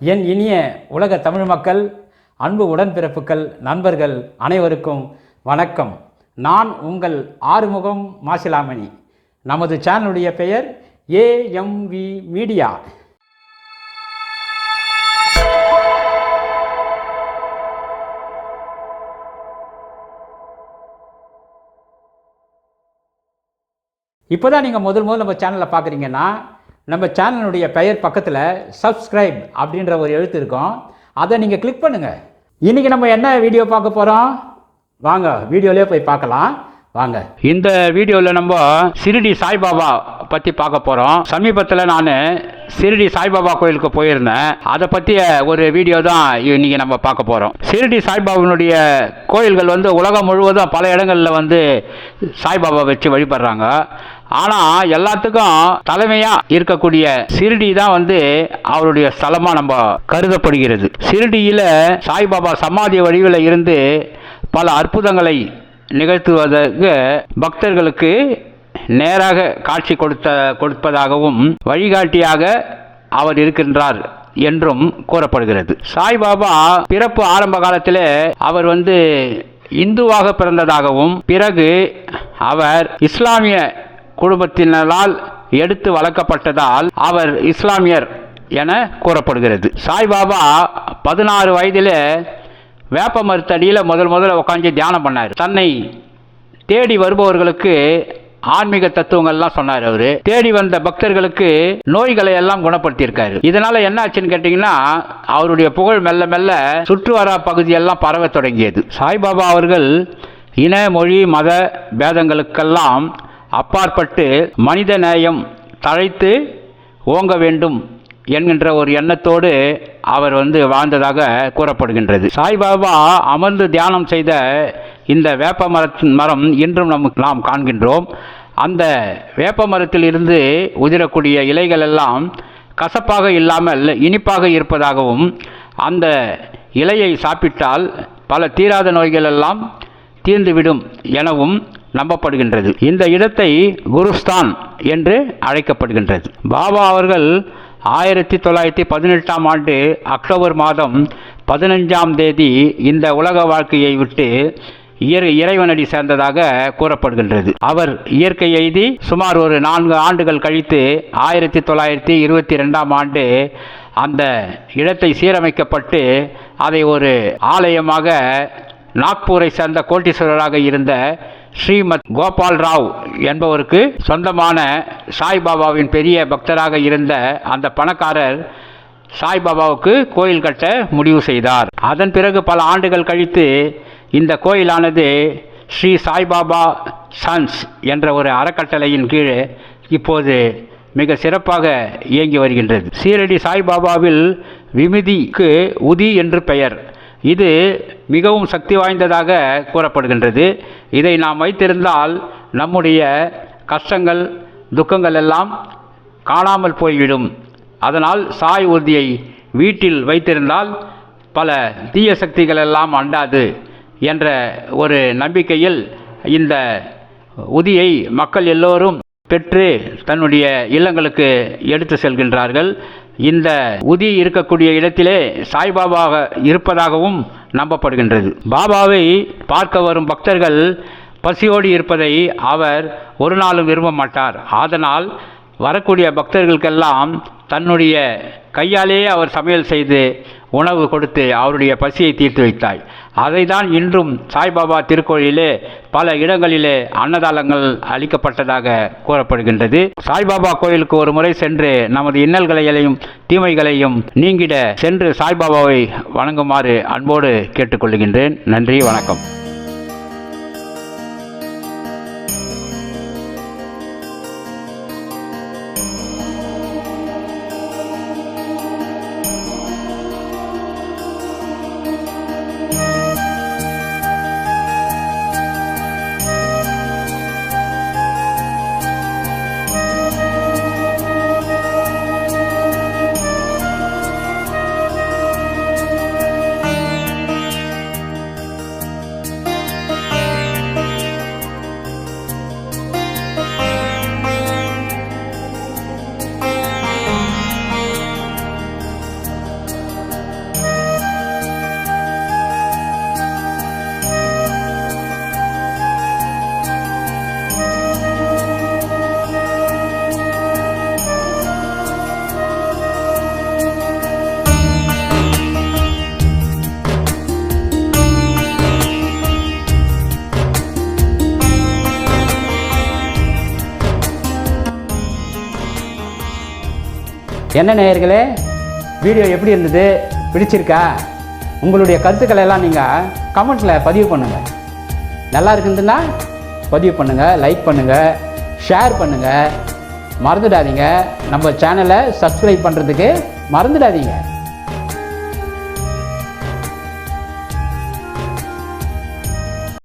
என் இனிய உலக தமிழ் மக்கள் அன்பு உடன்பிறப்புகள் நண்பர்கள் அனைவருக்கும் வணக்கம். நான் உங்கள் ஆறுமுகம் மாசிலாமணி. நமது சேனலுடைய பெயர் ஏஎம்வி மீடியா. இப்போ தான் நீங்கள் முதல் முதல் நம்ம சேனலை பார்க்குறீங்கன்னா நம்ம சேனலுடைய பெயர் பக்கத்தில் சப்ஸ்கிரைப் அப்படின்ற ஒரு எழுத்து இருக்கும். அதை நீங்கள் கிளிக் பண்ணுங்கள் இன்றைக்கி நம்ம என்ன வீடியோ பார்க்க போகிறோம் வாங்க வீடியோலேயே போய் பார்க்கலாம். வாங்க. இந்த வீடியோவில் நம்ம சிறுடி சாய்பாபா பற்றி பார்க்க போகிறோம் சமீபத்தில் நான் சிறுடி சாய்பாபா கோயிலுக்கு போயிருந்தேன். அதை பற்றிய ஒரு வீடியோ தான் இன்னைக்கு நம்ம பார்க்க போகிறோம் சிறுடி சாய்பாபாவினுடைய கோயில்கள் வந்து உலகம் முழுவதும் பல இடங்களில் வந்து சாய்பாபா வச்சு வழிபடுறாங்க. ஆனால் எல்லாத்துக்கும் தலைமையாக இருக்கக்கூடிய சிறுடி தான் வந்து அவருடைய ஸ்தலமாக நம்ம கருதப்படுகிறது. சிறுடியில் சாய்பாபா சமாதி வடிவில் இருந்து பல அற்புதங்களை நிகழ்த்துவதற்கு பக்தர்களுக்கு நேராக காட்சி கொடுத்த கொடுப்பதாகவும் வழிகாட்டியாக அவர் இருக்கின்றார் என்றும் கூறப்படுகிறது. சாய்பாபா பிறப்பு ஆரம்ப காலத்தில் அவர் வந்து இந்துவாக பிறந்ததாகவும் பிறகு அவர் இஸ்லாமிய குடும்பத்தினரால் எடுத்து வளர்க்கப்பட்டதால் அவர் இஸ்லாமியர் என கூறப்படுகிறது. சாய்பாபா பதினாறு வயதில் வேப்ப மருத்தடியில் முதல் முதல்ல உட்காந்து தியானம் பண்ணார். தன்னை தேடி வருபவர்களுக்கு ஆன்மீக தத்துவங்கள்லாம் சொன்னார் அவர். தேடி வந்த பக்தர்களுக்கு நோய்களை எல்லாம் குணப்படுத்தியிருக்காரு. இதனால என்ன ஆச்சுன்னு கேட்டிங்கன்னா அவருடைய புகழ் மெல்ல மெல்ல சுற்றுவாரா பகுதியெல்லாம் பரவ தொடங்கியது. சாய்பாபா அவர்கள் இன மொழி மத பேதங்களுக்கெல்லாம் அப்பாற்பட்டு மனித நேயம் தழைத்து ஓங்க வேண்டும் என்கின்ற ஒரு எண்ணத்தோடு அவர் வந்து வாழ்ந்ததாக கூறப்படுகின்றது. சாய்பாபா அமர்ந்து தியானம் செய்த இந்த வேப்ப மரத்தின் மரம் இன்றும் நமக்கு நாம் காண்கின்றோம். அந்த வேப்ப மரத்தில் இருந்து உதிரக்கூடிய இலைகள் எல்லாம் கசப்பாக இல்லாமல் இனிப்பாக இருப்பதாகவும் அந்த இலையை சாப்பிட்டால் பல தீராத நோய்கள் எல்லாம் தீர்ந்துவிடும் எனவும் நம்பப்படுகின்றது. இந்த இடத்தை குருஸ்தான் என்று அழைக்கப்படுகின்றது. பாபா அவர்கள் ஆயிரத்தி தொள்ளாயிரத்தி பதினெட்டாம் ஆண்டு அக்டோபர் மாதம் பதினஞ்சாம் தேதி இந்த உலக வாழ்க்கையை விட்டு இயற் இறைவனடி சேர்ந்ததாக கூறப்படுகின்றது. அவர் இயற்கை எய்தி சுமார் ஒரு நான்கு ஆண்டுகள் கழித்து ஆயிரத்தி தொள்ளாயிரத்தி இருபத்தி ரெண்டாம் ஆண்டு அந்த இடத்தை சீரமைக்கப்பட்டு அதை ஒரு ஆலயமாக நாக்பூரை சேர்ந்த கோட்டீஸ்வரராக இருந்த ஸ்ரீமத் கோபால் ராவ் என்பவருக்கு சொந்தமான சாய்பாபாவின் பெரிய பக்தராக இருந்த அந்த பணக்காரர் சாய்பாபாவுக்கு கோயில் கட்ட முடிவு செய்தார். அதன் பிறகு பல ஆண்டுகள் கழித்து இந்த கோயிலானது ஸ்ரீ சாய்பாபா சன்ஸ் என்ற ஒரு அறக்கட்டளையின் கீழ் இப்போது மிக சிறப்பாக இயங்கி வருகின்றது. சீரடி சாய்பாபாவில் விமிதிக்கு உதி என்று பெயர். இது மிகவும் சக்தி வாய்ந்ததாக கூறப்படுகின்றது. இதை நாம் வைத்திருந்தால் நம்முடைய கஷ்டங்கள் துக்கங்கள் எல்லாம் காணாமல் போய்விடும். அதனால் சாய் ஊர்தியை வீட்டில் வைத்திருந்தால் பல தீய சக்திகள் எல்லாம் அண்டாது என்ற ஒரு நம்பிக்கையில் இந்த உதியை மக்கள் எல்லோரும் பெற்று தன்னுடைய இல்லங்களுக்கு எடுத்து செல்கின்றார்கள். இந்த உதி இருக்கக்கூடிய இடத்திலே சாய்பாபாக இருப்பதாகவும் நம்பப்படுகின்றது. பாபாவை பார்க்க வரும் பக்தர்கள் பசியோடு இருப்பதை அவர் ஒரு நாளும் விரும்ப மாட்டார். அதனால் வரக்கூடிய பக்தர்களுக்கெல்லாம் தன்னுடைய கையாலேயே அவர் சமையல் செய்து உணவு கொடுத்து அவருடைய பசியை தீர்த்து வைத்தாய். அதைதான் இன்றும் சாய்பாபா திருக்கோயிலே பல இடங்களிலே அன்னதானங்கள் அளிக்கப்பட்டதாக கூறப்படுகின்றது. சாய்பாபா கோயிலுக்கு ஒரு முறை சென்று நமது இன்னல்களையும் தீமைகளையும் நீங்கிட சென்று சாய்பாபாவை வணங்குமாறு அன்போடு கேட்டுக்கொள்கின்றேன். நன்றி வணக்கம். என்ன நேயர்களே? வீடியோ எப்படி இருந்தது? பிடிச்சிருக்கா? உங்களுடைய கருத்துக்களை எல்லாம் நீங்கள் கமெண்ட்டில் பதிவு பண்ணுங்கள் நல்லா இருக்குதுன்னா பதிவு பண்ணுங்கள் லைக் பண்ணுங்கள் ஷேர் பண்ணுங்கள் மறந்துடாதீங்க. நம்ம சேனலை சப்ஸ்கிரைப் பண்ணுறதுக்கு மறந்துடாதீங்க.